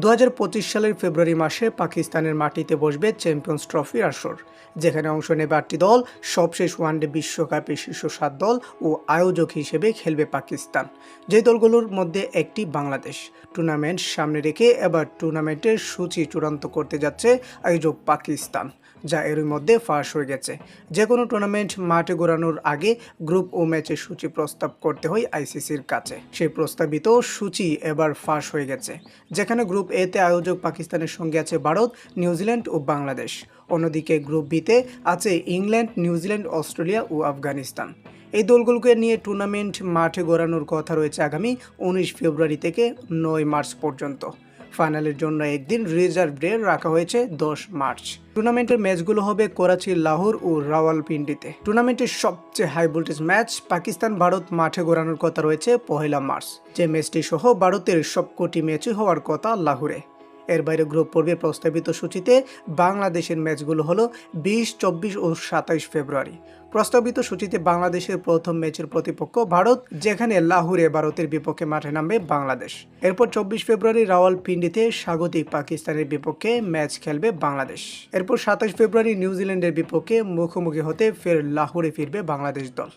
দু হাজার পঁচিশ সালের ফেব্রুয়ারি মাসে পাকিস্তানের মাটিতে বসবে চ্যাম্পিয়ন্স ট্রফির আসর, যেখানে অংশ নেবে আটটি দল, সবশেষ ওয়ানডে বিশ্বকাপের শীর্ষ সাত দল ও আয়োজক হিসেবে খেলবে পাকিস্তান। যে দলগুলোর মধ্যে একটি বাংলাদেশ। টুর্নামেন্ট সামনে রেখে এবার টুর্নামেন্টের সূচি চূড়ান্ত করতে যাচ্ছে আয়োজক পাকিস্তান। যা এরই মধ্যে ফাঁস হয়ে গেছে। যে কোনো টুর্নামেন্ট মাঠে ঘোরানোর আগে গ্রুপ ও ম্যাচের সূচি প্রস্তাব করতে হয় আইসিসির কাছে। সেই প্রস্তাবিত সূচি এবার ফাঁস হয়ে গেছে। যেখানে গ্রুপ এতে আয়োজক পাকিস্তানের সঙ্গে আছে ভারত নিউজিল্যান্ড ও বাংলাদেশ। অন্যদিকে গ্রুপ বিতে আছে ইংল্যান্ড নিউজিল্যান্ড অস্ট্রেলিয়া ও আফগানিস্তান। এই দলগুলোকে নিয়ে টুর্নামেন্ট মাঠে গড়ানোর কথা রয়েছে আগামী উনিশ ফেব্রুয়ারি থেকে নয় মার্চ পর্যন্ত। ফাইনালের জন্য একদিন রিজার্ভ ডে রাখা হয়েছে দশ মার্চ। টুর্নামেন্টের ম্যাচগুলো হবে করাচি, লাহোর ও রাওয়ালপিন্ডিতে। টুর্নামেন্টের সবচেয়ে high voltage match Pakistan, Bharat মাঠে গড়ানোর কথা রয়েছে পহেলা মার্চ। যে ম্যাচটি সহ ভারতের সবকটি ম্যাচই হওয়ার কথা লাহোরে। এর বাইরে গ্রুপ পর্বের প্রস্তাবিত সূচিতে বাংলাদেশের ম্যাচগুলো হলো বিশ, চব্বিশ ও সাতাইশ ফেব্রুয়ারি। প্রস্তাবিত সূচিতে বাংলাদেশের প্রথম ম্যাচের প্রতিপক্ষ ভারত, যেখানে লাহোরে ভারতের বিপক্ষে মাঠে নামবে বাংলাদেশ। এরপর চব্বিশ ফেব্রুয়ারি রাওয়ালপিন্ডিতে স্বাগতিক পাকিস্তানের বিপক্ষে ম্যাচ খেলবে বাংলাদেশ। এরপর সাতাশ ফেব্রুয়ারি নিউজিল্যান্ডের বিপক্ষে মুখোমুখি হতে ফের লাহোরে ফিরবে বাংলাদেশ দল।